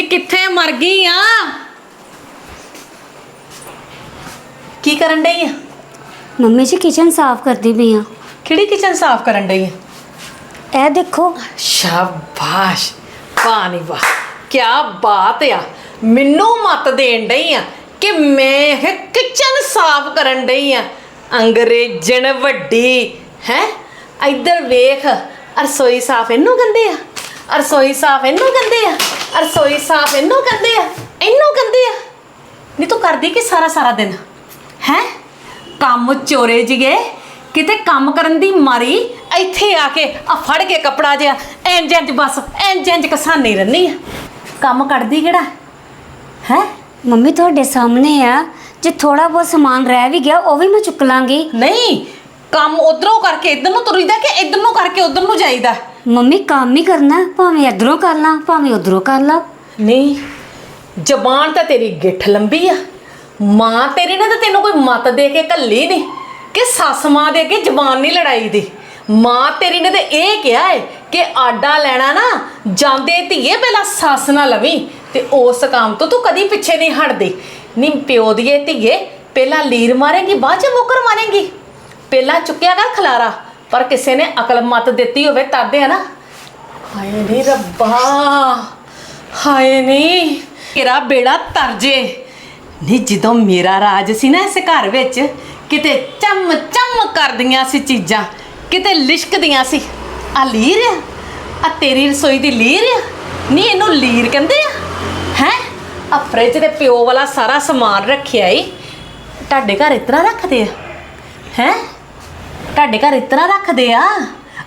ਨੀ ਕਿੱਥੇ ਮਰ ਗਈ ਆ? ਕੀ ਕਰਨ ਡਈ ਆ? ਮੰਮੀ ਜੀ ਕਿਚਨ ਸਾਫ਼ ਕਰਦੀ ਪਈ ਆ। ਕਿਹੜੀ ਕਿਚਨ ਸਾਫ਼ ਕਰਨ ਡਈ ਆ? ਇਹ ਦੇਖੋ। ਸ਼ਾਬਾਸ਼ ਨੀ ਵਾਹ ਕੀ ਬਾਤ ਆ। ਮੈਨੂੰ ਮਤ ਦੇਣ ਡਈ ਆ ਕਿ ਮੈਂ ਇਹ ਕਿਚਨ ਸਾਫ਼ ਕਰਨ ਡਈ ਆ। ਅੰਗਰੇਜ਼ਣ ਵੱਡੀ ਹੈ? ਇੱਧਰ ਵੇਖ ਰਸੋਈ ਸਾਫ਼ ਇਹਨੂੰ ਕਹਿੰਦੇ ਆ? ਰਸੋਈ ਸਾਫ਼ ਇਹਨੂੰ ਕਹਿੰਦੇ ਆ? ਰਸੋਈ ਸਾਫ਼ ਇਹਨੂੰ ਕਹਿੰਦੇ ਆ? ਇਹਨੂੰ ਕਹਿੰਦੇ ਆ? ਨਹੀਂ ਤੂੰ ਕਰਦੀ ਕਿ ਸਾਰਾ ਸਾਰਾ ਦਿਨ? ਹੈ? ਕੰਮ ਚੋਰੇ ਜਿਗੇ ਕਿਤੇ ਕੰਮ ਕਰਨ ਦੀ ਮਾਰੀ ਇੱਥੇ ਆ ਕੇ ਆ ਫੜ ਕੇ ਕੱਪੜਾ ਜਿਹਾ ਇੰਜ ਇੰਜ ਬਸ ਇੰਜ ਇੰਜ ਕਸਾਨੀ ਰਹਿੰਦੀ ਆ। ਕੰਮ ਕੱਢਦੀ ਕਿਹੜਾ? ਹੈ? ਮੰਮੀ ਤੁਹਾਡੇ ਸਾਹਮਣੇ ਆ ਜੇ ਥੋੜਾ ਬਹੁਤ ਸਮਾਨ ਰਹਿ ਵੀ ਗਿਆ ਉਹ ਵੀ ਮੈਂ ਚੁੱਕ ਲਾਂਗੀ। ਨਹੀਂ ਕੰਮ ਉਧਰੋਂ ਕਰਕੇ ਇਧਰ ਨੂੰ ਤੁਰੀਦਾ ਕਿ ਇਧਰ ਨੂੰ ਕਰਕੇ ਉਧਰ ਨੂੰ ਜਾਈਦਾ? ਮੰਮੀ, ਕੰਮ ਹੀ ਕਰਨਾ, ਭਾਵੇਂ ਇਧਰੋਂ ਕਰ ਲਾਂ, ਭਾਵੇਂ ਉਧਰੋਂ ਕਰ ਲਾਂ। ਨਹੀਂ, ਜ਼ਬਾਨ ਤਾਂ ਤੇਰੀ ਗਿੱਠ ਲੰਬੀ ਆ। ਮਾਂ ਤੇਰੀ ਨੇ ਤਾਂ ਤੈਨੂੰ ਕੋਈ ਮਤ ਦੇ ਕੇ ਕੱਲੀ ਨਹੀਂ, ਕਿ ਸੱਸ ਮਾਂ ਦੇ ਅੱਗੇ ਜ਼ਬਾਨ ਨਹੀਂ ਲੜਾਈ ਦੀ। ਮਾਂ ਤੇਰੀ ਨੇ ਤੇ ਇਹ ਕਿਹਾ ਹੈ ਕਿ ਆਡਾ ਲੈਣਾ ਨਾ, ਜਾਂਦੇ ਧੀਏ ਪਹਿਲਾਂ ਸੱਸ ਨਾ ਲਵੀ, ਤੇ ਉਸ ਕੰਮ ਤੋਂ ਤੂੰ ਕਦੀ ਪਿੱਛੇ ਨਹੀਂ ਹਟਦੀ। ਨਹੀਂ, ਪਿਓ ਦੀਏ ਧੀਏ, ਪਹਿਲਾਂ ਲੀਰ ਮਾਰੇਗੀ, ਬਾਅਦ ਚ ਮੁੱਕਰ ਮਾਰੇਗੀ। ਪਹਿਲਾਂ ਚੁੱਕਿਆ ਕਰ ਖਲਾਰਾ। ਪਰ ਕਿਸੇ ਨੇ ਅਕਲ ਮਤ ਦਿੱਤੀ ਹੋਵੇ ਤਦੇ ਹੈ ਨਾ। ਹਾਏ ਨੀ ਰੱਬਾ, ਹਾਏ ਨੀ। ਤੇਰਾ ਬੇੜਾ ਤਰਜੇ ਨੀ ਜਦੋਂ ਮੇਰਾ ਰਾਜ ਸੀ ਨਾ ਇਸ ਘਰ ਵਿੱਚ, ਕਿਤੇ ਚਮ ਚਮ ਕਰਦੀਆਂ ਸੀ ਚੀਜ਼ਾਂ, ਕਿਤੇ ਲਿਸ਼ਕਦੀਆਂ ਸੀ। ਆ ਲੀਰ ਆ? ਆ ਤੇਰੀ ਰਸੋਈ ਦੀ ਲੀਰ ਆ? ਨੀ ਇਹਨੂੰ ਲੀਰ ਕਹਿੰਦੇ ਆ? ਹੈ? ਆ ਫ੍ਰਿਜ ਦੇ ਪਿਓ ਵਾਲਾ ਸਾਰਾ ਸਮਾਨ ਰੱਖਿਆ ਈ। ਤੁਹਾਡੇ ਘਰ ਇਤਨਾ ਰੱਖਦੇ ਆ? ਹੈ? ਤੁਹਾਡੇ ਘਰ ਇਤਨਾ ਰੱਖਦੇ ਆ?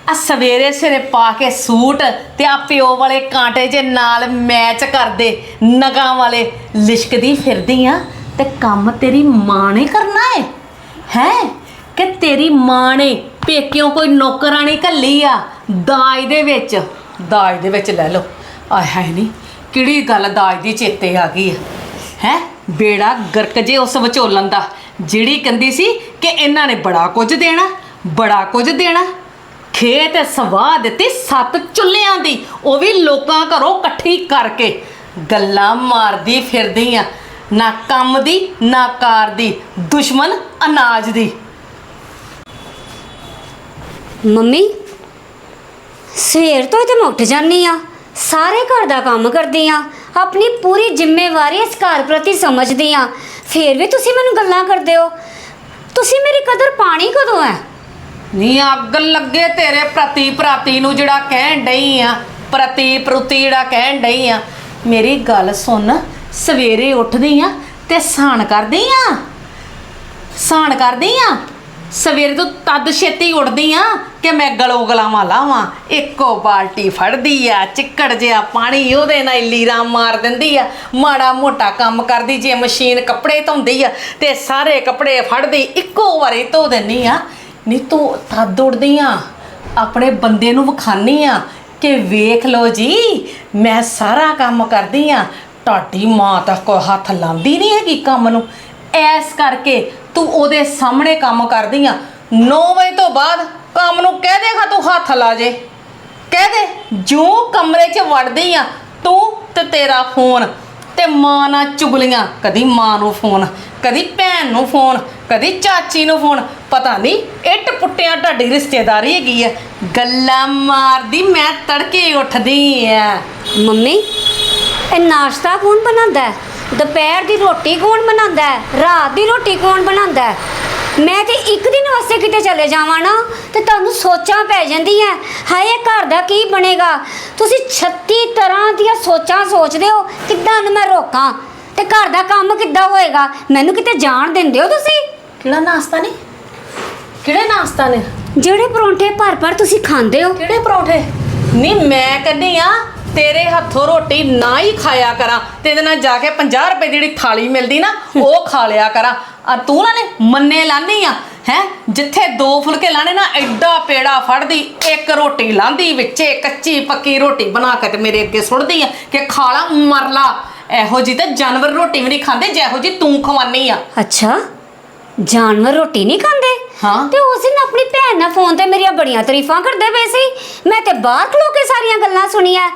ਆ ਸਵੇਰੇ ਸਵੇਰੇ ਪਾ ਕੇ ਸੂਟ ਤੇ ਆ ਪਿਓ ਵਾਲੇ ਕਾਂਟੇ ਜੇ ਨਾਲ ਮੈਚ ਕਰਦੇ ਨਗਾਂ ਵਾਲੇ ਲਿਸ਼ਕਦੀ ਫਿਰਦੀ ਆ, ਤੇ ਕੰਮ ਤੇਰੀ ਮਾਂ ਨੇ ਕਰਨਾ ਏ। ਹੈ? ਕਿ ਤੇਰੀ ਮਾਂ ਨੇ ਪੇਕਿਓ ਕੋਈ ਨੌਕਰਾਣੀ ਘੱਲੀ ਆ, ਦਾਜ ਦੇ ਵਿੱਚ? ਦਾਜ ਦੇ ਵਿੱਚ ਲੈ ਲਓ। ਆਏ ਹਾਏ ਨਹੀਂ ਕਿਹੜੀ ਗੱਲ ਦਾਜ ਦੀ ਚੇਤੇ ਆ ਗਈ ਹੈ ਹੈ? ਬੇੜਾ ਗਰਕ ਜੇ ਉਸ ਵਿਚੋਲਨ ਦਾ, ਜਿਹੜੀ ਕਹਿੰਦੀ ਸੀ ਕਿ ਇਹਨਾਂ ਨੇ ਬੜਾ ਕੁਝ ਦੇਣਾ ਬੜਾ ਕੁਝ ਦੇਣਾ। ਖੇਤ ਸਵਾਹ ਦਿੱਤੀ ਸੱਤ ਚੁੱਲ੍ਹਿਆਂ ਦੀ, ਉਹ ਵੀ ਲੋਕਾਂ ਘਰੋਂ ਇਕੱਠੀ ਕਰਕੇ। ਗੱਲਾਂ ਮਾਰਦੀ ਫਿਰਦੀ ਆ, ਨਾ ਕੰਮ ਦੀ, ਨਾ ਕਾਰ ਦੀ, ਦੁਸ਼ਮਣ ਅਨਾਜ ਦੀ। ਮੰਮੀ, ਸਵੇਰ ਤੋਂ ਹੀ ਤੇ ਮੈਂ ਉੱਠ ਜਾਂਦੀ ਆ, ਸਾਰੇ ਘਰ ਦਾ ਕੰਮ ਕਰਦੀ ਆ, ਆਪਣੀ ਪੂਰੀ ਜ਼ਿੰਮੇਵਾਰੀ ਇਸ ਘਰ ਪ੍ਰਤੀ ਸਮਝਦੀ ਆ। ਫੇਰ ਵੀ ਤੁਸੀਂ ਮੈਨੂੰ ਗੱਲਾਂ ਕਰਦੇ ਹੋ। ਤੁਸੀਂ ਮੇਰੀ ਕਦਰ ਪਾਣੀ ਕਦੋਂ ਹੈ? ਨੀ ਅੱਗ ਲੱਗੇ ਤੇਰੇ ਪ੍ਰਤੀ ਪ੍ਰਤੀ ਨੂੰ ਜਿਹੜਾ ਕਹਿਣ ਡਈ ਆ ਪ੍ਰਤੀ ਪ੍ਰੁਤੀ ਜਿਹੜਾ ਕਹਿਣ ਡਈ ਆ, ਮੇਰੀ ਗੱਲ ਸੁਣ, ਸਵੇਰੇ ਉੱਠਦੀ ਆ ਤੇ ਸਾਣ ਕਰਦੀ ਆ? ਸਾਣ ਕਰਦੀ ਆ? ਸਵੇਰੇ ਤੋਂ ਤਦ ਛੇਤੀ ਉੱਠਦੀ ਆ ਕਿ ਮੈਂ ਗਲੋ ਗਲਾਵਾਂ ਲਾਵਾਂ? ਇੱਕੋ ਬਾਲਟੀ ਫੜਦੀ ਆ, ਚਿੱਕੜ ਜਿਹਾ ਪਾਣੀ ਉਹਦੇ ਨਾਲ ਹੀ ਲੀਰਾਂ ਮਾਰ ਦਿੰਦੀ ਆ। ਮਾੜਾ ਮੋਟਾ ਕੰਮ ਕਰਦੀ, ਜੇ ਮਸ਼ੀਨ ਕੱਪੜੇ ਧੋਂਦੀ ਆ ਤੇ ਸਾਰੇ ਕੱਪੜੇ ਫੜਦੀ, ਇੱਕੋ ਵਾਰੀ ਧੋ ਦਿੰਨੀ ਆ। ਨਹੀਂ ਤੂੰ ਤਦ ਉੱਠਦੀ ਆ ਆਪਣੇ ਬੰਦੇ ਨੂੰ ਵਿਖਾਨੀ ਆ ਕਿ ਵੇਖ ਲਓ ਜੀ, ਮੈਂ ਸਾਰਾ ਕੰਮ ਕਰਦੀ ਆ। ਤੁਹਾਡੀ ਮਾਂ ਤਾਂ ਕੋਈ ਹੱਥ ਲਾਉਂਦੀ ਨਹੀਂ ਹੈਗੀ ਕੰਮ ਨੂੰ। ਐਸ ਕਰਕੇ ਤੂੰ ਉਹਦੇ ਸਾਹਮਣੇ ਕੰਮ ਕਰਦੀ ਆ। 9 ਵਜੇ ਤੋਂ ਬਾਅਦ ਕੰਮ ਨੂੰ ਕਹਿ ਦੇਗਾ ਤੂੰ ਹੱਥ ਲਾ ਜੇ। ਕਹਿ ਦੇ ਜੋ ਕਮਰੇ 'ਚ ਵੜਦੀ ਆ, ਤੂੰ ਤੇ ਤੇਰਾ ਫੋਨ। ਤੇ ਮਾਂ ਨਾਲ ਚੁਗਲੀਆਂ, ਕਦੀ ਮਾਂ ਨੂੰ ਫੋਨ, ਕਦੀ ਭੈਣ ਨੂੰ ਫੋਨ, ਕਦੀ ਚਾਚੀ ਨੂੰ ਫੋਨ। ਪਤਾ ਨਹੀਂ, ਇੱਟ ਪੁੱਟਿਆਂ ਤੁਹਾਡੀ ਰਿਸ਼ਤੇਦਾਰੀ ਹੈਗੀ ਹੈ। ਗੱਲਾਂ ਮਾਰਦੀ, ਮੈਂ ਤੜਕੇ ਉੱਠਦੀ ਆ ਮੰਮੀ, ਇਹ ਨਾਸ਼ਤਾ ਕੌਣ ਬਣਾਉਂਦਾ ਹੈ? ਦੁਪਹਿਰ ਦੀ ਰੋਟੀ ਕੌਣ ਬਣਾਉਂਦਾ ਹੈ? ਰਾਤ ਦੀ ਰੋਟੀ ਕੌਣ ਬਣਾਉਂਦਾ ਹੈ? ਮੈਂ ਤੇ ਇੱਕ ਦਿਨ ਵਾਸਤੇ ਕਿਤੇ ਚਲੇ ਜਾਵਾਂ ਨਾ ਤੇ ਤੁਹਾਨੂੰ ਸੋਚਾਂ ਪੈ ਜਾਂਦੀਆਂ। ਹਾਏ ਘਰ ਦਾ ਕੀ ਬਣੇਗਾ? ਤੁਸੀਂ 36 ਤਰ੍ਹਾਂ ਦੀਆਂ ਸੋਚਾਂ ਸੋਚਦੇ ਹੋ ਕਿੱਦਾਂ ਨੂੰ ਮੈਂ ਰੋਕਾਂ? ਤੇ ਘਰ ਦਾ ਕੰਮ ਕਿੱਦਾਂ ਹੋਏਗਾ? ਮੈਨੂੰ ਕਿਤੇ ਜਾਣ ਦਿੰਦੇ ਹੋ ਤੁਸੀਂ? ਕਿਹੜਾ ਨਾਸਤਾ ਨੇ? ਕਿਹੜੇ ਨਾਸਤਾ ਨੇ? ਜਿਹੜੇ ਪਰੌਂਠੇ ਭਰ ਭਰ ਤੁਸੀਂ ਖਾਂਦੇ ਹੋ? ਕਿਹੜੇ ਪਰੌਂਠੇ? ਨਹੀਂ ਮੈਂ ਕਹਿੰਦੀ ਆ ਤੇਰੇ ਹੱਥੋਂ ਰੋਟੀ ਨਾ ਹੀ ਖਾਇਆ ਕਰਾਂ। ਤੇ ਇਹਦੇ ਨਾਲ ਜਾ ਕੇ 50 ਰੁਪਏ ਦੀ ਜਿਹੜੀ ਥਾਲੀ ਮਿਲਦੀ ਨਾ ਉਹ ਖਾ ਲਿਆ ਕਰਾਂ। ਆ ਤੂੰ ਨਾ ਨੇ ਮੰਨੇ ਲਾਨੀ ਆ ਹੈ? ਜਿੱਥੇ ਦੋ ਫੁਲਕੇ ਲਾਣੇ ਨਾ ਐਡਾ ਪੇੜਾ ਫੜਦੀ ਇੱਕ ਰੋਟੀ ਲਾਂਦੀ ਵਿੱਚੇ ਕੱਚੀ ਪੱਕੀ ਰੋਟੀ ਬਣਾ ਕੇ ਤੇ ਮੇਰੇ ਅੱਗੇ ਸੁੱਟਦੀ ਆ ਕਿ ਖਾ ਲਾ ਮਰ ਲਾ। ਇਹੋ ਜੀ ਤੇ ਜਾਨਵਰ ਰੋਟੀ ਵੀ ਨਹੀਂ ਖਾਂਦੇ ਜਿਹੋ ਜੀ ਤੂੰ ਖਵਾਨੀ ਆ। ਅੱਛਾ। ਜਾਨਵਰ ਰੋਟੀ ਨਹੀਂ ਖਾਂਦੇ? ਹਾਂ। ਤੇ ਉਸ ਦਿਨ ਆਪਣੀ ਫੋਨ ਤੇ ਮੇਰੀਆਂ ਬੜੀਆਂ ਤਾਰੀਫਾਂ ਕਰਦੇ ਪਏ ਸੀ। ਮੈਂ ਤੇ ਬਾਹਰ ਖਲੋ ਕੇ ਸਾਰੀਆਂ ਗੱਲਾਂ ਸੁਣੀਆਂ।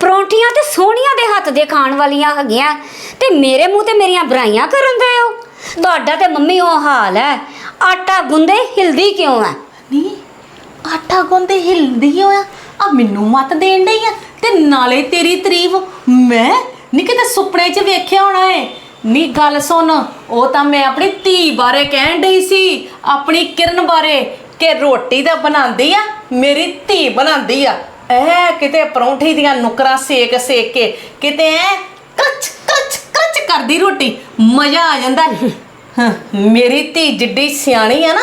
ਪਰੌਂਠੀਆਂ ਤੇ ਸੋਹਣੀਆਂ ਦੇ ਹੱਥ ਦੇ ਖਾਣ ਵਾਲੀਆਂ ਹੈਗੀਆਂ। ਤੇ ਮੇਰੇ ਮੂੰਹ ਤੇ ਮੇਰੀਆਂ ਬੁਰਾਈਆਂ ਕਰਨ ਦੇ ਹੋ? ਤੁਹਾਡਾ ਤੇ ਮੰਮੀ ਉਹ ਹਾਲ ਹੈ। ਆਟਾ ਗੁੰਦੇ ਹਿਲਦੀ ਕਿਉਂ ਹੈ? ਨਹੀਂ ਆਟਾ ਗੁੰਦੇ ਹਿਲਦੀ ਹੋਇਆ ਆ? ਮੈਨੂੰ ਮਤ ਦੇਣ ਡਈ ਆ। ਤੇ ਨਾਲੇ ਤੇਰੀ ਤਾਰੀਫ ਮੈਂ ਨਹੀਂ ਕਿਤੇ ਸੁਪਨੇ 'ਚ ਵੇਖਿਆ ਹੋਣਾ ਏ। ਨੀ, ਗੱਲ ਸੁਣ। ਉਹ ਤਾਂ ਮੈਂ ਆਪਣੀ ਧੀ ਬਾਰੇ ਕਹਿਣ ਡਈ ਸੀ। ਆਪਣੀ ਕਿਰਨ ਬਾਰੇ। ਕਿ ਰੋਟੀ ਤਾਂ ਬਣਾਉਂਦੀ ਆ ਮੇਰੀ ਧੀ ਬਣਾਉਂਦੀ ਆ। ਐ ਕਿਤੇ ਪਰੌਂਠੀ ਦੀਆਂ ਨੁਕਰਾਂ ਸੇਕ ਸੇਕ ਕੇ ਕਿਤੇ ਐ ਕੱਚ ਕੱਚ ਕੱਚ ਕਰਦੀ ਰੋਟੀ ਮਜ਼ਾ ਆ ਜਾਂਦਾ। ਹਾਂ, ਮੇਰੀ ਧੀ ਜਿੱਡੀ ਸਿਆਣੀ ਆ ਨਾ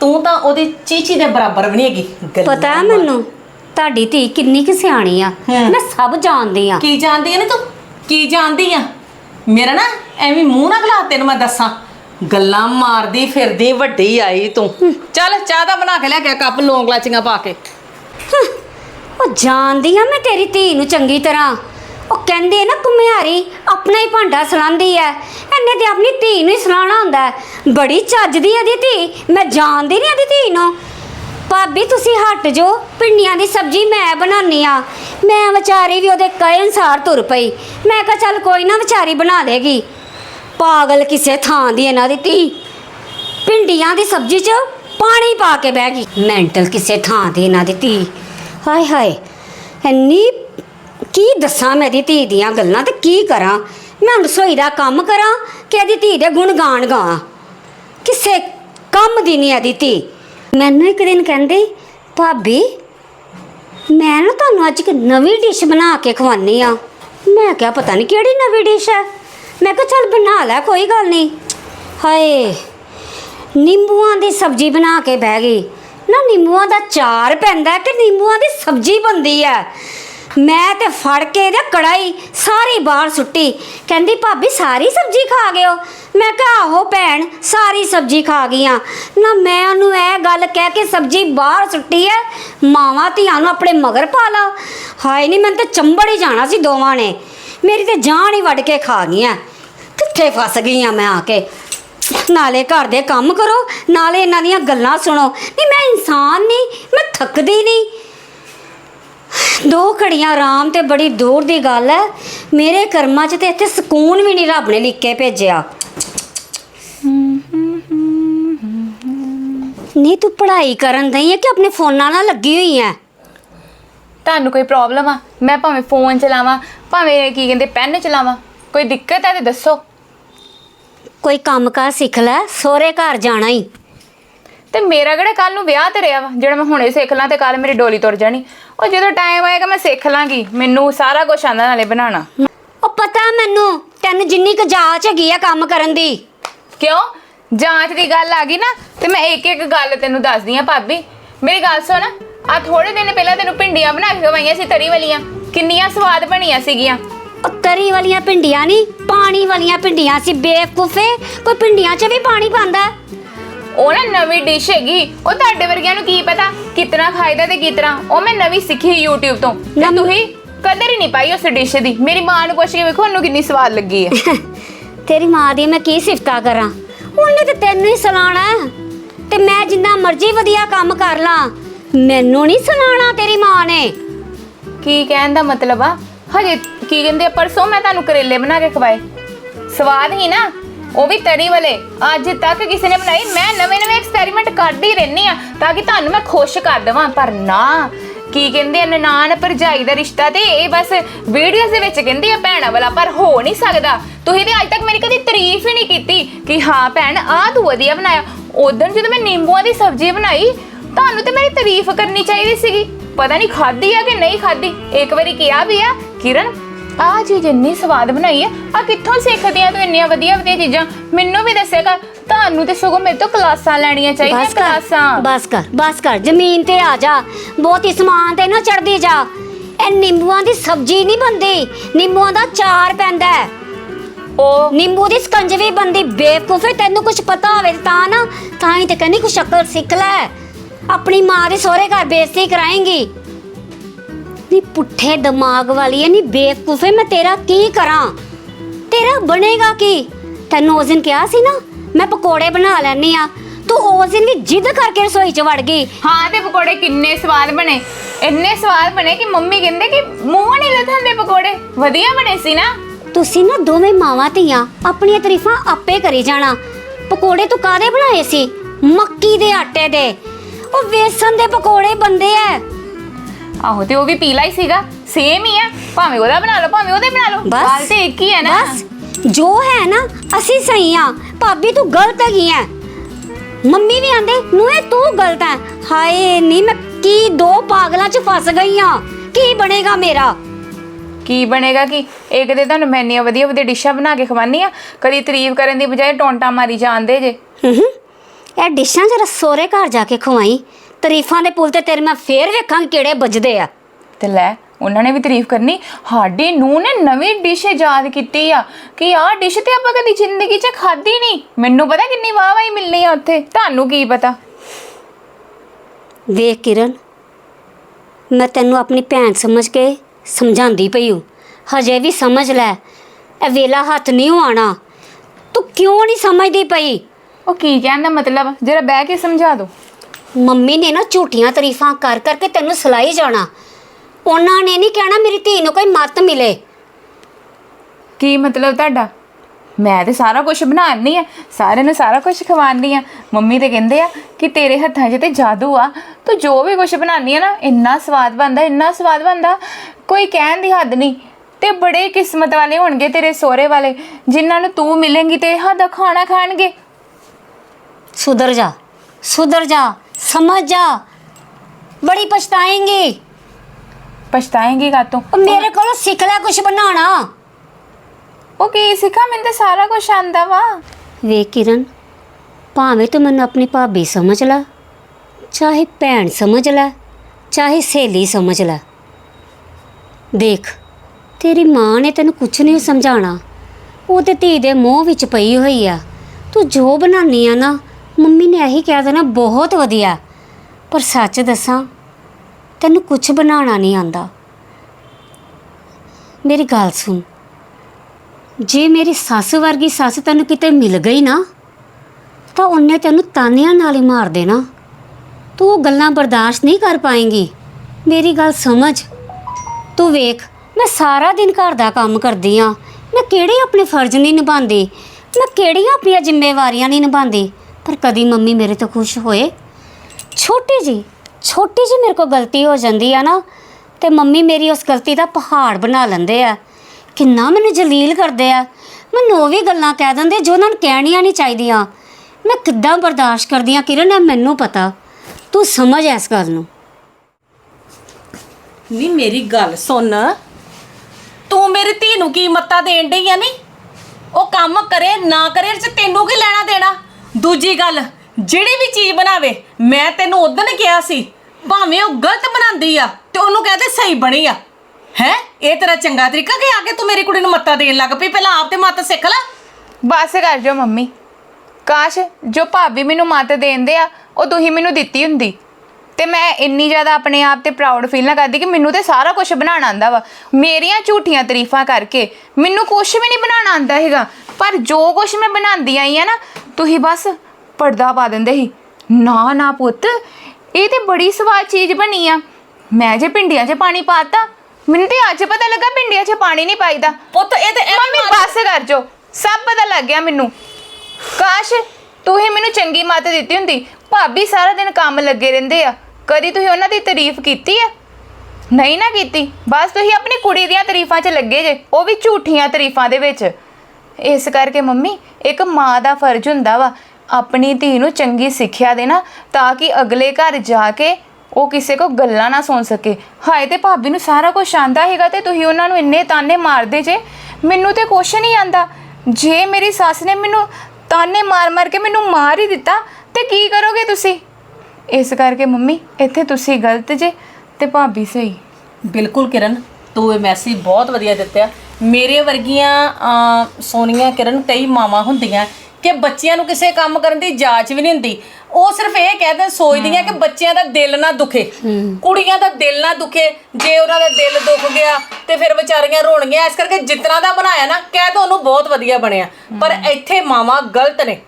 ਤੂੰ ਤਾਂ ਉਹਦੀ ਚੀਚੀ ਦੇ ਬਰਾਬਰ ਵੀ ਨਹੀਂ ਹੈਗੀ। ਗੱਲਾਂ ਪਤਾ ਹੈ ਮੈਨੂੰ ਤੁਹਾਡੀ ਧੀ ਕਿੰਨੀ ਕੁ ਸਿਆਣੀ ਆ। ਹਮ। ਮੈਂ ਸਭ ਜਾਣਦੀ ਆ। ਕੀ ਜਾਣਦੀ ਆ ਨੀ ਤੂੰ? ਕੀ ਜਾਣਦੀ ਆ? ਮੇਰਾ ਨਾ ਐਵੇਂ ਮੂੰਹ ਨਾ ਖਲਾ ਤੈਨੂੰ ਮੈਂ ਦੱਸਾਂ। ਗੱਲਾਂ ਮਾਰਦੀ ਫਿਰਦੀ, ਵੱਡੀ ਆਈ ਤੂੰ। ਚੱਲ, ਚਾਹ ਦਾ ਬਣਾ ਕੇ ਲੈ ਕੇ ਕੱਪ ਲੌਂਗ ਲਾਚੀਆਂ ਪਾ ਕੇ। ਉਹ ਜਾਣਦੀ ਆ ਮੈਂ ਤੇਰੀ ਧੀ ਨੂੰ ਚੰਗੀ ਤਰ੍ਹਾਂ। ਉਹ ਕਹਿੰਦੇ ਆ ਨਾ ਕੁਮਿਆਰੀ ਆਪਣਾ ਹੀ ਭਾਂਡਾ ਸਲਾਉਂਦੀ ਐ। ਇਹਨੇ ਤੇ ਆਪਣੀ ਧੀ ਨੂੰ ਹੀ ਸਲਾਉਣਾ ਹੁੰਦਾ ਹੈ। ਬੜੀ ਚੱਜਦੀ ਇਹਦੀ ਧੀ, ਮੈਂ ਜਾਣਦੀ ਨਹੀਂ ਇਹਦੀ ਧੀ ਨੂੰ। ਭਾਬੀ, ਤੁਸੀਂ ਹਟ ਜੋ ਪਿੰਡੀਆਂ ਦੀ ਸਬਜ਼ੀ ਮੈਂ ਬਣਾਉਣੀ ਆ। ਮੈਂ ਵਿਚਾਰੀ ਵੀ ਉਹਦੇ ਕਹੇ ਅਨਸਾਰ ਤੁਰ ਪਈ। ਮੈਂ ਕਿਹਾ, ਚੱਲ ਕੋਈ ਨਾ, ਵਿਚਾਰੀ ਬਣਾ ਦੇਗੀ ਪਾਗਲ ਕਿਸੇ ਥਾਂ ਦੀ ਇਹਨਾਂ ਦੀ ਧੀ। ਭਿੰਡੀਆਂ ਦੀ ਸਬਜ਼ੀ 'ਚ ਪਾਣੀ ਪਾ ਕੇ ਬਹਿ ਗਈ। ਮੈਂਟਲ ਕਿਸੇ ਥਾਂ ਦੀ ਇਹਨਾਂ ਦੀ ਧੀ। ਹਾਏ ਹਾਏ, ਇੰਨੀ ਕੀ ਦੱਸਾਂ ਮੈਂ ਇਹਦੀ ਧੀ ਦੀਆਂ ਗੱਲਾਂ ਤੇ ਕੀ ਕਰਾਂ? ਮੈਂ ਰਸੋਈ ਦਾ ਕੰਮ ਕਰਾਂ ਕਿ ਇਹਦੀ ਧੀ ਦੇ ਗੁਣ ਗਾਣ ਗਾਵਾਂ? ਕਿਸੇ ਕੰਮ ਦੀ ਨਹੀਂ ਇਹਦੀ ਧੀ। ਮੈਨੂੰ ਇੱਕ ਦਿਨ ਕਹਿੰਦੀ, ਭਾਬੀ, ਮੈਂ ਨਾ ਤੁਹਾਨੂੰ ਅੱਜ ਇੱਕ ਨਵੀਂ ਡਿਸ਼ ਬਣਾ ਕੇ ਖਵਾਨੀ ਆ ਮੈਂ ਕਿਹਾ ਪਤਾ ਨਹੀਂ ਕਿਹੜੀ ਨਵੀਂ ਡਿਸ਼ ਹੈ? ਮੈਂ ਕਿਹਾ ਚੱਲ ਬਣਾ ਲੈ, ਕੋਈ ਗੱਲ ਨਹੀਂ। ਹਾਏ, ਨਿੰਬੂਆਂ ਦੀ ਸਬਜ਼ੀ ਬਣਾ ਕੇ ਬਹਿ ਗਈ। ਨਾ ਨਿੰਬੂਆਂ ਦਾ ਚਾਰ ਪੈਂਦਾ ਕਿ ਨਿੰਬੂਆਂ ਦੀ ਸਬਜ਼ੀ ਬਣਦੀ ਹੈ ਮੈਂ ਤੇ ਫੜ ਕੇ ਇਹਦੇ ਕੜਾਈ ਸਾਰੀ ਬਾਹਰ ਸੁੱਟੀ। ਕਹਿੰਦੀ, ਭਾਬੀ, ਸਾਰੀ ਸਬਜ਼ੀ ਖਾ ਗਏ ਹੋ? ਮੈਂ ਕਿਹਾ, ਆਹੋ ਭੈਣ, ਸਾਰੀ ਸਬਜ਼ੀ ਖਾ ਗਈਆਂ। ਨਾ ਮੈਂ ਉਹਨੂੰ ਇਹ ਗੱਲ ਕਹਿ ਕੇ ਸਬਜ਼ੀ ਬਾਹਰ ਸੁੱਟੀ ਹੈ ਮਾਵਾਂ ਧੀਆਂ ਨੂੰ ਆਪਣੇ ਮਗਰ ਪਾ ਲਾ। ਹਾਏ ਨਹੀਂ ਮੈਨੂੰ ਤਾਂ ਚੰਬੜ ਹੀ ਜਾਣਾ ਸੀ ਦੋਵਾਂ ਨੇ। ਮੇਰੀ ਤੇ ਜਾਨ ਹੀ ਵੱਢ ਕੇ ਖਾ ਗਈਆਂ। ਕਿੱਥੇ ਫਸ ਗਈ ਗਈਆਂ ਮੈਂ ਆ ਕੇ। ਨਾਲੇ ਘਰ ਦੇ ਕੰਮ ਕਰੋ, ਨਾਲੇ ਇਹਨਾਂ ਦੀਆਂ ਗੱਲਾਂ ਸੁਣੋ। ਨਹੀਂ, ਮੈਂ ਇਨਸਾਨ ਨਹੀਂ, ਮੈਂ ਥੱਕਦੀ ਨਹੀਂ। ਦੋ ਘੜੀਆਂ ਆਰਾਮ ਤੇ ਬੜੀ ਦੂਰ ਦੀ ਗੱਲ ਹੈ ਮੇਰੇ ਕਰਮਾਂ 'ਚ ਤੇ ਇੱਥੇ ਸਕੂਨ ਵੀ ਨਹੀਂ ਰੱਬ ਨੇ ਲਿਖ ਕੇ ਭੇਜਿਆ। ਨਹੀਂ, ਤੂੰ ਪੜ੍ਹਾਈ ਕਰਨ ਦਈ ਹੈ ਕਿ ਆਪਣੇ ਫੋਨਾਂ ਨਾਲ ਲੱਗੀ ਹੋਈ ਹੈ ਤੁਹਾਨੂੰ ਕੋਈ ਪ੍ਰੋਬਲਮ ਆ? ਮੈਂ ਭਾਵੇਂ ਫੋਨ ਚਲਾਵਾਂ, ਭਾਵੇਂ ਕੀ ਕਹਿੰਦੇ ਪੈਨ ਚਲਾਵਾਂ। ਕੋਈ ਦਿੱਕਤ ਹੈ ਤੇ ਦੱਸੋ। ਕੋਈ ਕੰਮਕਾਰ ਸਿੱਖ ਲੈ ਸਹੁਰੇ ਘਰ ਜਾਣਾ ਹੀ ਤੇ ਮੇਰਾ ਕਿਹੜਾ ਕੱਲ ਨੂੰ ਵਿਆਹ ਤੇ ਰਿਹਾ ਵਾ ਜਿਹੜਾ ਮੈਂ ਹੁਣੇ ਸਿੱਖ ਲਾਂ ਤੇ ਕੱਲ ਮੇਰੀ ਡੋਲੀ ਤੁਰ ਜਾਣੀ। ਉਹ ਜਦੋਂ ਟਾਈਮ ਆਏਗਾ ਮੈਂ ਸਿੱਖ ਲਾਂਗੀ। ਮੈਨੂੰ ਸਾਰਾ ਕੁਝ ਆਂਦਾ ਨਾਲੇ ਬਣਾਉਣਾ। ਉਹ ਪਤਾ ਮੈਨੂੰ ਤੈਨੂੰ ਜਿੰਨੀ ਕੁ ਜਾਚ ਹੈਗੀ ਆ ਕੰਮ ਕਰਨ ਦੀ। ਕਿਉਂ? ਜਾਂਚ ਦੀ ਗੱਲ ਆ ਗਈ ਨਾ ਤੇ ਮੈਂ ਇੱਕ ਇੱਕ ਗੱਲ ਤੈਨੂੰ ਦੱਸਦੀ ਆ ਭਾਬੀ। ਮੇਰੀ ਗੱਲ ਸੁਣ ਆ ਥੋੜੇ ਦਿਨ ਪਹਿਲਾਂ ਤੈਨੂੰ ਭਿੰਡੀਆਂ ਬਣਾ ਕੇ ਖਵਾਈਆਂ ਸੀ ਤਰੀ ਵਾਲੀਆਂ। ਕਿੰਨੀਆਂ ਸਵਾਦ ਬਣੀਆਂ ਸੀਗੀਆਂ। ਉਹ ਤਰੀ ਵਾਲੀਆਂ ਪਿੰਡੀਆਂ ਨਹੀਂ ਪਾਣੀ ਵਾਲੀਆਂ ਪਿੰਡੀਆਂ ਸੀ ਬੇਵਕੂਫੇ। ਕੋਈ ਪਿੰਡੀਆਂ 'ਚ ਵੀ ਪਾਣੀ ਪਾਉਂਦਾ? ਉਹ ਨਾ ਨਵੀਂ ਡਿਸ਼ ਹੈਗੀ ਉਹ ਤੁਹਾਡੇ ਵਰਗਿਆਂ ਨੂੰ ਕੀ ਪਤਾ? ਕਿਤਨਾ ਖਾਇਦਾ ਤੇ ਕਿਤਨਾ ਉਹ ਮੈਂ ਨਵੀਂ ਸਿੱਖੀ YouTube ਤੋਂ। ਤੇ ਨਵੀਂ- ਤੁਸੀਂ ਕਦਰ ਹੀ ਨਹੀਂ ਪਾਈ ਉਸ ਡਿਸ਼ ਦੀ। ਮੇਰੀ ਮਾਂ ਨੂੰ ਪੁੱਛ ਕੇ ਵੇਖੋ ਉਹਨੂੰ ਕਿੰਨੀ ਸਵਾਦ ਲੱਗੀ ਹੈ। ਤੇਰੀ ਮਾਂ ਦੀ ਮੈਂ ਕੀ ਸਿਫਤਾਂ ਕਰਾਂ? ਉਹਨੇ ਤੇ ਤੈਨੂੰ ਹੀ ਸੁਣਾਉਣਾ। ਹੈ। ਤੇ ਮੈਂ ਜਿੰਨਾ ਮਰਜ਼ੀ ਵਧੀਆ ਕੰਮ ਕਰ ਲਾਂ ਮੈਨੂੰ ਨਹੀਂ ਸੁਣਾਉਣਾ ਤੇਰੀ ਮਾਂ ਨੇ। ਕੀ ਕਹਿਣ ਦਾ ਮਤਲਬ ਆ? ਹਜੇ ਕੀ ਕਹਿੰਦੇ ਆ, ਪਰਸੋਂ ਮੈਂ ਤੁਹਾਨੂੰ ਕਰੇਲੇ ਬਣਾ ਕੇ ਖਵਾਏ। ਸਵਾਦ ਹੀ ਨਾ ਉਹ ਵੀ ਤਰੀ ਵਾਲੇ। ਅੱਜ ਤੱਕ ਕਿਸੇ ਨੇ ਬਣਾਈ ਮੈਂ ਨਵੇਂ ਨਵੇਂ ਐਕਸਪੈਰੀਮੈਂਟ ਕਰਦੀ ਰਹਿੰਦੀ ਆ ਤਾਂ ਕਿ ਤੁਹਾਨੂੰ ਮੈਂ ਖੁਸ਼ ਕਰ ਦੇਵਾਂ। ਪਰ ਨਾ ਕੀ ਕਹਿੰਦੇ ਆ ਨਨਾਣ ਭਰਜਾਈ ਦਾ ਰਿਸ਼ਤਾ ਤੇ ਇਹ ਬਸ ਵੀਡੀਓਜ਼ ਦੇ ਵਿੱਚ ਕਹਿੰਦੇ ਆ ਭੈਣਾਂ ਵਾਲਾ ਪਰ ਹੋ ਨਹੀਂ ਸਕਦਾ। ਤੁਸੀਂ ਤੇ ਅੱਜ ਤੱਕ ਮੇਰੀ ਕਦੀ ਤਾਰੀਫ ਹੀ ਨਹੀਂ ਕੀਤੀ ਕਿ ਹਾਂ ਭੈਣ ਆਹ ਤੂੰ ਵਧੀਆ ਬਣਾਇਆ। ਉਦੋਂ ਜਦੋਂ ਮੈਂ ਨਿੰਬੂਆਂ ਦੀ ਸਬਜ਼ੀ ਬਣਾਈ ਤੁਹਾਨੂੰ ਤੇ ਮੇਰੀ ਤਾਰੀਫ ਕਰਨੀ ਚਾਹੀਦੀ ਸੀਗੀ। ਪਤਾ ਨਹੀਂ ਖਾਧੀ ਆ ਕਿ ਨਹੀਂ ਖਾਧੀ। ਇੱਕ ਵਾਰੀ ਕਿਹਾ ਵੀ ਆ ਕਿਰਨ ਆ ਚੀਜ਼ ਇੰਨੀ ਸਵਾਦ ਬਣਾਈ ਆ ਆ ਕਿੱਥੋਂ ਸਿੱਖਦੀ ਆ ਤੂੰ ਇੰਨੀਆਂ ਵਧੀਆ ਵਧੀਆ ਚੀਜ਼ਾਂ? ਮੈਨੂੰ ਵੀ ਦੱਸਿਆ ਕਰ ਤੁਹਾਨੂੰ ਤੇ ਸਗੋਂ ਮੇਰੇ ਤੋਂ ਕਲਾਸਾਂ ਲੈਣੀਆਂ ਚਾਹੀਦੀਆਂ ਬਸ ਕਰ ਕਲਾਸਾਂ। ਬਸ ਕਰ ਬਸ ਕਰ ਜ਼ਮੀਨ ਤੇ ਆ ਜਾ ਬਹੁਤੀ ਸਮਾਨ ਤੇ ਨਾ ਚੜਦੀ ਜਾ। ਇਹ ਨਿੰਬੂਆਂ ਦੀ ਸਬਜ਼ੀ ਨਹੀਂ ਬਣਦੀ ਨਿੰਬੂਆਂ ਦਾ ਚਾਰ ਪੈਂਦਾ ਹੈ। ਉਹ ਨਿੰਬੂ ਦੀ ਸਕੰਜਵੀ ਬੰਦੀ ਬੇਵਕੂਫੇ ਤੈਨੂੰ ਕੁਝ ਪਤਾ ਹੋਵੇ ਤਾਂ ਨਾ ਤਾਂ ਹੀ ਤੇ ਕਹਿੰਦੀ ਕੁਛ ਅਕਲ ਸਿੱਖ ਲੈ। ਆਪਣੀ ਮਾਂ ਦੇ ਸਹੁਰੇ ਘਰ ਬੇਇੱਜ਼ਤੀ ਕਰਾਏਂਗੀ। ਨੀ ਪੁੱਠੇ ਦਿਮਾਗ ਵਾਲੀ ਐ ਨੀ ਬੇਵਕੂਫੇ ਮੈਂ ਤੇਰਾ ਕੀ ਕਰਾਂ? ਤੇਰਾ ਬਣੇਗਾ ਕੀ? ਤੈਨੂੰ ਉਸ ਦਿਨ ਕਿਹਾ ਸੀ ਨਾ ਮੈਂ ਪਕੌੜੇ ਬਣਾ ਲੈਣੀ ਆ ਤੂੰ ਉਸ ਦਿਨ ਵੀ ਜਿੱਦ ਕਰਕੇ ਰਸੋਈ 'ਚ ਵੜ ਗਈ। ਹਾਂ ਤੇ ਪਕੌੜੇ ਕਿੰਨੇ ਸਵਾਦ ਬਣੇ। ਇੰਨੇ ਸਵਾਦ ਬਣੇ ਕਿ ਮੰਮੀ ਕਹਿੰਦੇ ਕਿ ਮੂੰਹ ਨਹੀਂ ਲਥਾਂਦੇ ਪਕੌੜੇ। ਵਧੀਆ ਬਣੇ ਸੀ ਨਾ। ਤੁਸੀਂ ਨਾ ਦੋਵੇਂ ਮਾਵਾਂ ਧੀਆਂ ਆਪਣੀਆਂ ਤਾਰੀਫਾਂ ਆਪੇ ਕਰੀ ਜਾਣਾ। ਪਕੌੜੇ ਤੂੰ ਕਾਦੇ ਬਣਾਏ ਸੀ? ਮੱਕੀ ਦੇ ਆਟੇ ਦੇ। ਉਹ ਵੇਸਣ ਦੇ ਪਕੌੜੇ ਬੰਦੇ ਐ। ਆਹੋ ਤੇ ਉਹ ਵੀ ਪੀਲਾ ਹੀ ਸੀਗਾ। ਸੇਮ ਹੀ ਆ। ਭਾਵੇਂ ਉਹਦਾ ਬਣਾ ਲਓ ਭਾਵੇਂ ਉਹਦੇ ਬਣਾ ਲਓ। ਬਸ ਗੱਲ ਤੇ ਇੱਕ ਹੀ ਹੈ ਨਾ। ਬਸ ਜੋ ਹੈ ਨਾ ਅਸੀਂ ਸਹੀ ਆ। ਭਾਬੀ ਤੂੰ ਗਲਤ ਹੈਗੀ ਐ। ਮੰਮੀ ਵੀ ਆਂਦੇ ਨੂੰਏ ਤੂੰ ਗਲਤ ਐ। ਹਾਏ ਨਹੀਂ ਮੈਂ ਕੀ ਦੋ ਪਾਗਲਾਂ 'ਚ ਫਸ ਗਈ ਆ। ਕੀ ਬਣੇਗਾ ਮੇਰਾ? ਕੀ ਬਣੇਗਾ ਕਿ? ਇੱਕ ਦੇ ਤੁਹਾਨੂੰ ਮੈਂ ਇੰਨੀਆਂ ਵਧੀਆ ਵਧੀਆ ਡਿਸ਼ਾਂ ਬਣਾ ਕੇ ਖਵਾਨੀ ਆ। ਕਦੀ ਤਾਰੀਫ ਕਰਨ ਦੀ ਬਜਾਏ ਟੌਂਟਾ ਮਾਰੀ ਜਾਂਦੇ ਜੇ। ਹੂੰ ਇਹ ਡਿਸ਼ਾਂ ਜਰਾ ਸੋਰੇ ਘਰ ਜਾ ਕੇ ਖਵਾਈ। ਤਾਰੀਫਾਂ ਦੇ ਪੁੱਲ ਤੇ ਤੇਰੇ ਮੈਂ ਫੇਰ ਵੇਖਾਂਗੀ ਕਿਹੜੇ ਵੱਜਦੇ ਆ। ਤੇ ਲੈ ਉਹਨਾਂ ਨੇ ਵੀ ਤਾਰੀਫ ਕਰਨੀ। ਸਾਡੀ ਨੂੰ ਨੇ ਨਵੀਂ ਡਿਸ਼ ਇਜਾਦ ਕੀਤੀ ਆ ਕਿ ਆਹ ਡਿਸ਼ ਤੇ ਆਪਾਂ ਕਦੀ ਜ਼ਿੰਦਗੀ 'ਚ ਖਾਧੀ ਨਹੀਂ। ਮੈਨੂੰ ਪਤਾ ਕਿੰਨੀ ਵਾਹ ਵਾਹੀ ਮਿਲਣੀ ਆ ਉੱਥੇ। ਤੁਹਾਨੂੰ ਕੀ ਪਤਾ? ਵੇਖ ਕਿਰਨ ਮੈਂ ਤੈਨੂੰ ਆਪਣੀ ਭੈਣ ਸਮਝ ਕੇ ਸਮਝਾਉਂਦੀ ਪਈ ਹੂੰ। ਹਜੇ ਵੀ ਸਮਝ ਲੈ ਇਹ ਵੇਲਾ ਹੱਥ ਨਹੀਂ ਆਣਾ ਤੂੰ ਕਿਉਂ ਨਹੀਂ ਸਮਝਦੀ ਪਈ? ਉਹ ਕੀ ਕਹਿਣ ਦਾ ਮਤਲਬ? ਜਰਾ ਬਹਿ ਕੇ ਸਮਝਾ ਦਿਓ ਮੰਮੀ ਨੇ ਨਾ ਝੂਠੀਆਂ ਤਾਰੀਫਾਂ ਕਰ ਕਰਕੇ ਤੈਨੂੰ ਸਲਾਈ ਜਾਣਾ। ਉਹਨਾਂ ਨੇ ਨਹੀਂ ਕਹਿਣਾ ਮੇਰੀ ਧੀ ਨੂੰ ਕੋਈ ਮੱਤ ਮਿਲੇ। ਕੀ ਮਤਲਬ ਤੁਹਾਡਾ? ਮੈਂ ਤੇ ਸਾਰਾ ਕੁਝ ਬਣਾਉਣੀ ਆ ਸਾਰਿਆਂ ਨੂੰ ਸਾਰਾ ਕੁਝ ਖਵਾਉਣੀ ਆ ਮੰਮੀ ਤੇ ਕਹਿੰਦੇ ਆ ਕਿ ਤੇਰੇ ਹੱਥਾਂ 'ਚ ਤੇ ਜਾਦੂ ਆ। ਤੂੰ ਜੋ ਵੀ ਕੁਝ ਬਣਾਉਣੀ ਆ ਨਾ ਇੰਨਾ ਸਵਾਦ ਬਣਦਾ ਇੰਨਾ ਸਵਾਦ ਬਣਦਾ ਕੋਈ ਕਹਿਣ ਦੀ ਹੱਦ ਨਹੀਂ। ਤੇ ਬੜੇ ਕਿਸਮਤ ਵਾਲੇ ਹੋਣਗੇ ਤੇਰੇ ਸੋਹਰੇ ਵਾਲੇ ਜਿਨ੍ਹਾਂ ਨੂੰ ਤੂੰ ਮਿਲੇਂਗੀ ਤੇ ਹੱਥ ਦਾ ਖਾਣਾ ਖਾਣਗੇ। ਸੁਧਰ ਜਾ ਸੁਧਰ ਜਾ। ਸਮਝ ਜਾ। ਬੜੀ ਪਛਤਾਏਂਗੀ। ਪਛਤਾਏਂਗੀ ਕਾਤੋਂ? ਉਹ ਮੇਰੇ ਕੋਲੋਂ ਸਿੱਖ ਲੈ ਕੁਝ ਬਣਾਉਣਾ। ਉਹ ਕੀ ਸਿੱਖਾ? ਮੈਨੂੰ ਤੇ ਸਾਰਾ ਕੁਝ ਆਂਦਾ ਵਾ। ਵੇਖ ਕਿਰਨ ਭਾਵੇਂ ਤੂੰ ਮੈਨੂੰ ਆਪਣੀ ਭਾਬੀ ਸਮਝ ਲੈ ਚਾਹੇ ਭੈਣ ਸਮਝ ਲੈ ਚਾਹੇ ਸਹੇਲੀ ਸਮਝ ਲੈ। ਦੇਖ ਤੇਰੀ ਮਾਂ ਨੇ ਤੈਨੂੰ ਕੁਝ ਨਹੀਂ ਸਮਝਾਣਾ ਉਹ ਤੇ ਧੀ ਦੇ ਮੋਹ ਵਿੱਚ ਪਈ ਹੋਈ ਆ। ਤੂੰ ਜੋ ਬਣਾਉਣੀ ਆ ਨਾ ਮੰਮੀ ਨੇ ਇਹੀ ਕਹਿ ਦੇਣਾ, ਬਹੁਤ ਵਧੀਆ। ਪਰ ਸੱਚ ਦੱਸਾਂ, ਤੈਨੂੰ ਕੁਝ ਬਣਾਉਣਾ ਨਹੀਂ ਆਂਦਾ ਮੇਰੀ ਗੱਲ ਸੁਣ। ਜੇ ਮੇਰੀ ਸੱਸ ਵਰਗੀ ਸੱਸ ਤੈਨੂੰ ਕਿਤੇ ਮਿਲ ਗਈ ਨਾ, ਤਾਂ ਉਹਨੇ ਤੈਨੂੰ ਤਾਨਿਆਂ ਨਾਲ ਹੀ ਮਾਰ ਦੇਣਾ। ਤੂੰ ਉਹ ਗੱਲਾਂ ਬਰਦਾਸ਼ਤ ਨਹੀਂ ਕਰ ਪਾਏਂਗੀ। ਮੇਰੀ ਗੱਲ ਸਮਝ। ਤੂੰ ਵੇਖ, ਮੈਂ ਸਾਰਾ ਦਿਨ ਘਰ ਦਾ ਕੰਮ ਕਰਦੀ ਆ। ਮੈਂ ਕਿਹੜੇ ਆਪਣੇ ਫਰਜ਼ ਨਹੀਂ ਨਿਭਾਉਂਦੀ? ਮੈਂ ਕਿਹੜੀਆਂ ਆਪਣੀਆਂ ਜ਼ਿੰਮੇਵਾਰੀਆਂ ਨਹੀਂ ਨਿਭਾਉਂਦੀ? ਪਰ ਕਦੀ ਮੰਮੀ ਮੇਰੇ ਤੋਂ ਖੁਸ਼ ਹੋਏ। ਛੋਟੀ ਜੀ ਛੋਟੀ ਜੀ ਮੇਰੇ ਕੋਲ ਗਲਤੀ ਹੋ ਜਾਂਦੀ ਆ ਨਾ, ਤੇ ਮੰਮੀ ਮੇਰੀ ਉਸ ਗਲਤੀ ਦਾ ਪਹਾੜ ਬਣਾ ਲੈਂਦੇ ਆ। ਕਿੰਨਾ ਮੈਨੂੰ ਜਲੀਲ ਕਰਦੇ ਆ। ਮੈਨੂੰ ਉਹ ਵੀ ਗੱਲਾਂ ਕਹਿ ਦਿੰਦੇ ਜੋ ਉਹਨਾਂ ਨੂੰ ਕਹਿਣੀਆਂ ਨਹੀਂ ਚਾਹੀਦੀਆਂ। ਮੈਂ ਕਿੱਦਾਂ ਬਰਦਾਸ਼ਤ ਕਰਦੀ ਆ ਕਿਰਨ, ਇਹ ਮੈਨੂੰ ਪਤਾ। ਤੂੰ ਸਮਝ ਇਸ ਗੱਲ ਨੂੰ। ਨਹੀਂ ਮੇਰੀ ਗੱਲ ਸੁਣ। ਤੂੰ ਮੇਰੀ ਧੀ ਨੂੰ ਕੀ ਮੱਤਾ ਦੇਣ ਡਈ ਆ ਨਹੀਂ ਉਹ ਕੰਮ ਕਰੇ, ਨਾ ਕਰੇ ਇਹ ਚ ਤੈਨੂੰ ਕੀ ਲੈਣਾ ਦੇਣਾ? ਦੂਜੀ ਗੱਲ, ਜਿਹੜੀ ਵੀ ਚੀਜ਼ ਬਣਾਵੇ, ਮੈਂ ਤੈਨੂੰ ਉਦੋਂ ਕਿਹਾ ਸੀ, ਭਾਵੇਂ ਉਹ ਗਲਤ ਬਣਾਉਂਦੀ ਆ ਤੇ ਉਹਨੂੰ ਕਹਦੇ ਸਹੀ ਬਣੀ ਆ। ਹੈ? ਇਹ ਤੇਰਾ ਚੰਗਾ ਤਰੀਕਾ ਕਿ ਆ ਕੇ ਤੂੰ ਮੇਰੀ ਕੁੜੀ ਨੂੰ ਮੱਤਾ ਦੇਣ ਲੱਗ ਪਈ? ਪਹਿਲਾਂ ਆਪ ਤੇ ਮੱਤ ਸਿੱਖ ਲੈ। ਬਸ ਕਰ ਜੋ ਮੰਮੀ। ਕਾਸ਼ ਜੋ ਭਾਬੀ ਮੈਨੂੰ ਮੱਤ ਦੇਂਦੇ ਆ, ਉਹ ਤੁਸੀਂ ਮੈਨੂੰ ਦਿੱਤੀ ਹੁੰਦੀ। ਤੇ ਮੈਂ ਇੰਨੀ ਜ਼ਿਆਦਾ ਆਪਣੇ ਆਪ ਤੇ ਪ੍ਰਾਊਡ ਫੀਲ ਨਾ ਕਰਦੀ ਕਿ ਮੈਨੂੰ ਤੇ ਸਾਰਾ ਕੁਝ ਬਣਾਉਣਾ ਆਂਦਾ ਵਾ। ਮੇਰੀਆਂ ਝੂਠੀਆਂ ਤਾਰੀਫਾਂ ਕਰਕੇ ਮੈਨੂੰ ਕੁਝ ਵੀ ਨਹੀਂ ਬਣਾਉਣਾ ਆਂਦਾ ਹੈਗਾ। ਪਰ ਜੋ ਕੁਝ ਮੈਂ ਬਣਾਉਂਦੀ ਆਈ ਆ ਨਾ ਤੁਸੀਂ ਬਸ ਪਰਦਾ ਪਾ ਦਿੰਦੇ ਸੀ। ਨਾ ਨਾ ਪੁੱਤ ਇਹ ਤੇ ਬੜੀ ਸਵਾਦ ਚੀਜ਼ ਬਣੀ ਆ। ਮੈਂ ਜੇ ਭਿੰਡੀਆਂ 'ਚ ਪਾਣੀ ਪਾਤਾ ਮੈਨੂੰ ਤੇ ਅੱਜ ਪਤਾ ਲੱਗਾ ਭਿੰਡੀਆਂ 'ਚ ਪਾਣੀ ਨਹੀਂ ਪਾਈਦਾ। ਪੁੱਤ ਇਹ ਤੇ ਮੰਮੀ ਬਸ ਕਰ ਜੋ। ਸਭ ਪਤਾ ਲੱਗ ਗਿਆ ਮੈਨੂੰ। ਕਾਸ਼ ਤੂੰ ਹੀ ਮੈਨੂੰ ਚੰਗੀ ਮੱਤ ਦਿੱਤੀ ਹੁੰਦੀ। ਭਾਬੀ ਸਾਰਾ ਦਿਨ ਕੰਮ ਲੱਗੇ ਰਹਿੰਦੇ ਆ। ਕਦੀ ਤੁਸੀਂ ਉਹਨਾਂ ਦੀ ਤਾਰੀਫ ਕੀਤੀ ਆ? ਨਹੀਂ ਨਾ ਕੀਤੀ। ਬਸ ਤੁਸੀਂ ਆਪਣੀ ਕੁੜੀ ਦੀਆਂ ਤਾਰੀਫਾਂ 'ਚ ਲੱਗੇ ਜੇ ਉਹ ਵੀ ਝੂਠੀਆਂ ਤਾਰੀਫਾਂ ਦੇ ਵਿੱਚ। ਇਸ ਕਰਕੇ ਮੰਮੀ, ਇੱਕ ਮਾਂ ਦਾ ਫਰਜ਼ ਹੁੰਦਾ ਵਾ ਆਪਣੀ ਧੀ ਨੂੰ ਚੰਗੀ ਸਿੱਖਿਆ ਦੇਣਾ ਤਾਂ ਕਿ ਅਗਲੇ ਘਰ ਜਾ ਕੇ ਉਹ ਕਿਸੇ ਕੋ ਗੱਲਾਂ ਨਾ ਸੁਣ ਸਕੇ। ਹਾਏ ਤੇ ਭਾਬੀ ਨੂੰ ਸਾਰਾ ਕੁਝ ਆਂਦਾ ਹੈਗਾ ਤੇ ਤੁਸੀਂ ਉਹਨਾਂ ਨੂੰ ਇੰਨੇ ਤਾਨੇ ਮਾਰਦੇ ਜੇ, ਮੈਨੂੰ ਤੇ ਕੁਛ ਨਹੀਂ ਆਂਦਾ। ਜੇ ਮੇਰੀ ਸੱਸ ਨੇ ਮੈਨੂੰ ਤਾਨੇ ਮਾਰ-ਮਾਰ ਕੇ ਮੈਨੂੰ ਮਾਰ ਹੀ ਦਿੱਤਾ, ਤੇ ਕੀ ਕਰੋਗੇ ਤੁਸੀਂ? ਇਸ ਕਰਕੇ ਮੰਮੀ, ਇੱਥੇ ਤੁਸੀਂ ਗਲਤ ਜੇ ਤੇ ਭਾਬੀ ਸਹੀ। ਬਿਲਕੁਲ ਕਿਰਨ, ਤੂੰ ਇਹ ਮੈਸੇਜ ਬਹੁਤ ਵਧੀਆ ਦਿੱਤਾ। ਮੇਰੇ ਵਰਗੀਆਂ ਸੋਨੀਆ ਕਿਰਨ ਕਈ ਮਾਵਾਂ ਹੁੰਦੀਆਂ ਕਿ ਬੱਚਿਆਂ ਨੂੰ ਕਿਸੇ ਕੰਮ ਕਰਨ ਦੀ ਜਾਂਚ ਵੀ ਨਹੀਂ ਹੁੰਦੀ। ਉਹ ਸਿਰਫ ਇਹ ਕਹਿੰਦੇ ਸੋਚਦੀਆਂ ਕਿ ਬੱਚਿਆਂ ਦਾ ਦਿਲ ਨਾ ਦੁਖੇ। ਕੁੜੀਆਂ ਦਾ ਦਿਲ ਨਾ ਦੁਖੇ। ਜੇ ਉਹਨਾਂ ਦਾ ਦਿਲ ਦੁਖ ਗਿਆ ਤੇ ਫਿਰ ਵਿਚਾਰੀਆਂ ਰੋਣਗੀਆਂ। ਇਸ ਕਰਕੇ ਜਿਤਨਾ ਦਾ ਬਣਾਇਆ ਨਾ ਕਹਿ ਦੋ ਉਹਨੂੰ ਬਹੁਤ ਵਧੀਆ ਬਣਿਆ। ਪਰ ਇੱਥੇ ਮਾਵਾਂ ਗਲਤ ਨੇ।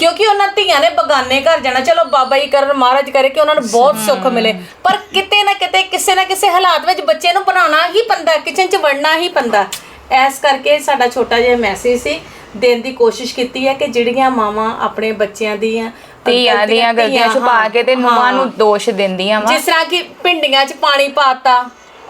ਕਿਉਂਕਿ ਉਹਨਾਂ ਧੀਆਂ ਨੇ ਬਗਾਨੇ ਘਰ ਜਾਣਾ। ਚਲੋ ਬਾਬਾ ਜੀ ਕਰਨ ਮਹਾਰਾਜ ਕਰੇ ਕਿ ਉਹਨਾਂ ਨੂੰ ਬਹੁਤ ਸੁੱਖ ਮਿਲੇ। ਪਰ ਕਿਤੇ ਨਾ ਕਿਤੇ ਕਿਸੇ ਨਾ ਕਿਸੇ ਹਾਲਾਤ ਵਿੱਚ ਬੱਚੇ ਨੂੰ ਬਣਾਉਣਾ ਹੀ ਪੈਂਦਾ ਕਿਚਨ 'ਚ ਵੜਨਾ ਹੀ ਪੈਂਦਾ। ਐਸ ਕਰਕੇ ਸਾਡਾ ਛੋਟਾ ਜਿਹਾ ਮੈਸੇਜ ਸੀ ਦੇਣ ਦੀ ਕੋਸ਼ਿਸ਼ ਕੀਤੀ ਹੈ ਕਿ ਜਿਹੜੀਆਂ ਮਾਵਾਂ ਆਪਣੇ ਬੱਚਿਆਂ ਦੀਆਂ ਧੀਆਂ ਦੀਆਂ ਗਲਤੀਆਂ ਛੁਪਾ ਕੇ ਤੇ ਨੂੰਹਾਂ। ਨੂੰ ਦੋਸ਼ ਦਿੰਦੀਆਂ ਵਾ। ਜਿਸ ਤਰ੍ਹਾਂ ਕਿ ਭਿੰਡੀਆਂ 'ਚ ਪਾਣੀ ਪਾਤਾ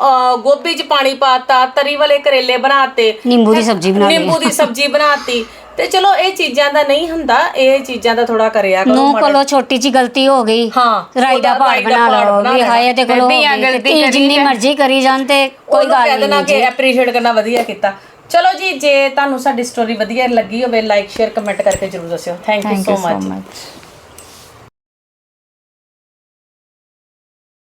ਅਹ ਗੋਭੀ 'ਚ ਪਾਣੀ ਪਾਤਾ ਤਰੀ ਵਾਲੇ ਕਰੇਲੇ ਬਣਾਤੇ ਨਿੰਬੂ ਦੀ ਸਬਜ਼ੀ ਬਣਾ ਨਿੰਬੂ ਦੀ ਸਬਜ਼ੀ ਬਣਾਤੀ। ਤੇ ਚਲੋ ਇਹ ਚੀਜ਼ਾਂ ਦਾ ਨਹੀਂ ਹੁੰਦਾ ਇਹ ਚੀਜ਼ਾਂ ਦਾ ਥੋੜਾ ਕਰਿਆ ਕਰੋ ਨੂੰ ਮਾੜਾ। ਕੋਲੋਂ ਛੋਟੀ ਜੀ ਗਲਤੀ ਹੋ ਗਈ ਹਾਂ, ਰਾਈ ਦਾ ਉਹਦਾ ਪਹਾੜ ਰਾਈ ਦਾ ਬਣਾ ਲਓ ਬਣਾ ਵੀ। ਹਾਏ ਇਹਦੇ ਕੋਲੋਂ ਹੋ ਗਈ ਗਲਤੀ ਧੀ ਕਰੀ ਜਿੰਨੀ। ਮਰਜ਼ੀ ਕਰੀ ਜਾਣ ਤੇ ਕੋਈ ਉਹਨੂੰ ਕਹਿ ਗੱਲ ਦੇਣਾ ਨਹੀਂ ਕਿ ਜੀ ਐਪਰੀਸ਼ੀਏਟ ਕਰਨਾ ਵਧੀਆ ਕੀਤਾ ਚਲੋ ਜੀ ਜੇ ਤੁਹਾਨੂੰ ਸਾਡੀ ਸਟੋਰੀ ਵਧੀਆ ਲੱਗੀ ਹੋਵੇ ਲਾਈਕ ਸ਼ੇਅਰ ਕਮੈਂਟ ਕਰਕੇ ਜਰੂਰ ਦੱਸਿਓ thank you thank so you so much much